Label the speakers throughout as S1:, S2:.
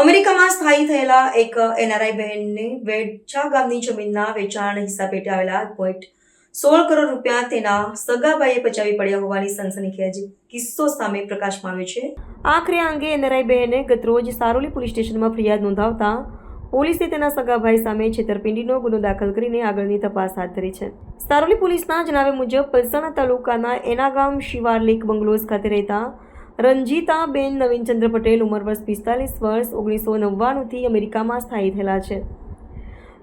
S1: અમેરિકામાં સ્થાયી થયેલા એક એનઆરઆઈ બહેનને વેડછા ગામની જમીનના વેચાણ હિસ્સા પેટે આવેલા પોઈન્ટ સોળ કરોડ રૂપિયા તેના સગાભાઈએ પચાવી પડ્યા હોવાની સનસનીખેજ કિસ્સો સામે પ્રકાશમાં આવ્યો છે. આખરે અંગે એનઆરઆઈ બહેને ગતરોજ સારોલી પોલીસ સ્ટેશનમાં ફરિયાદ નોંધાવતા પોલીસે તેના સગાભાઈ સામે છેતરપિંડીનો ગુનો દાખલ કરીને આગળની તપાસ હાથ ધરી છે. સારોલી પોલીસના જણાવ્યા મુજબ પલસાણા તાલુકાના એનાગામ શિવારલેક બંગલોઝ ખાતે રહેતા રંજીતાબેન નવીનચંદ્ર પટેલ ઉંમર વર્ષ પિસ્તાલીસ વર્ષ, ઓગણીસો નવ્વાણુંથી અમેરિકામાં સ્થાયી થયેલા છે.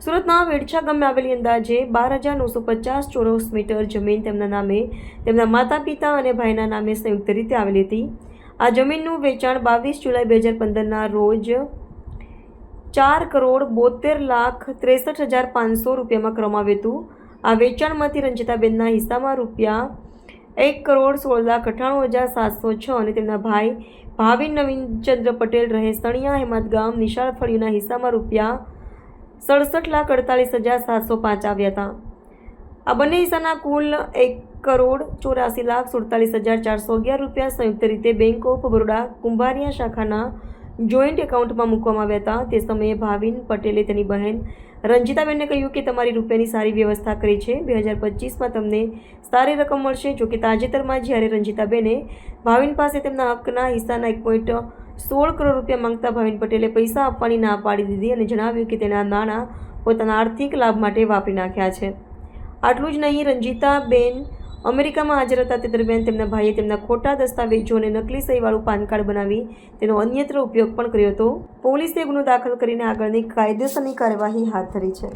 S1: સુરતના વેડછા ગામે આવેલી અંદાજે બાર હજાર નવસો પચાસ ચોરસ મીટર જમીન તેમના નામે, તેમના માતા પિતા અને ભાઈના નામે સંયુક્ત રીતે આવેલી હતી. આ જમીનનું વેચાણ બાવીસ જુલાઈ બે હજાર પંદરના રોજ ચાર કરોડ બોતેર લાખ ત્રેસઠ હજાર પાંચસો રૂપિયામાં કરવામાં આવ્યું હતું. આ વેચાણમાંથી રંજીતાબેનના હિસ્સામાં રૂપિયા એક કરોડ સોળ લાખ અઠ્ઠાણું હજાર સાતસો છ અને તેમના ભાઈ ભાવિન નવીનચંદ્ર પટેલ રહે સણિયા હેમત ગામ નિશાળ ફળીના હિસ્સામાં રૂપિયા સડસઠ લાખ અડતાલીસ હજાર સાતસો પાંચ આવ્યા હતા. આ બંને હિસ્સાના કુલ એક કરોડ ચોરાસી લાખ સુડતાલીસ હજાર ચારસો અગિયાર રૂપિયા સંયુક્ત રીતે બેંક ઓફ બરોડા કુંભારિયા શાખાના જોઈન્ટ એકાઉન્ટમાં મૂકવામાં આવ્યા હતા. તે સમયે ભાવિન પટેલે તેની બહેન રંજીતાબેનને કહ્યું કે તમારી રૂપિયાની સારી વ્યવસ્થા કરી છે. બે હજાર પચીસમાં તમને સારી રકમ મળશે. જોકે તાજેતરમાં જ્યારે રંજીતાબેને ભાવિન પાસે તેમના હકના હિસ્સાના એક પોઈન્ટ સોળ કરોડ રૂપિયા માંગતા ભાવિન પટેલે પૈસા આપવાની ના પાડી દીધી અને જણાવ્યું કે તેના નાણાં પોતાના આર્થિક લાભ માટે વાપરી નાખ્યા છે. આટલું જ નહીં, રંજીતાબેન અમેરિકામાં હાજર હતા. તે દરમિયાન તેમના ભાઈએ તેમના ખોટા દસ્તાવેજો અને નકલી સહીવાળું પાન કાર્ડ બનાવી તેનો અન્યત્ર ઉપયોગ પણ કર્યો હતો. પોલીસે ગુનો દાખલ કરીને આગળની કાયદેસરની કાર્યવાહી હાથ ધરી છે.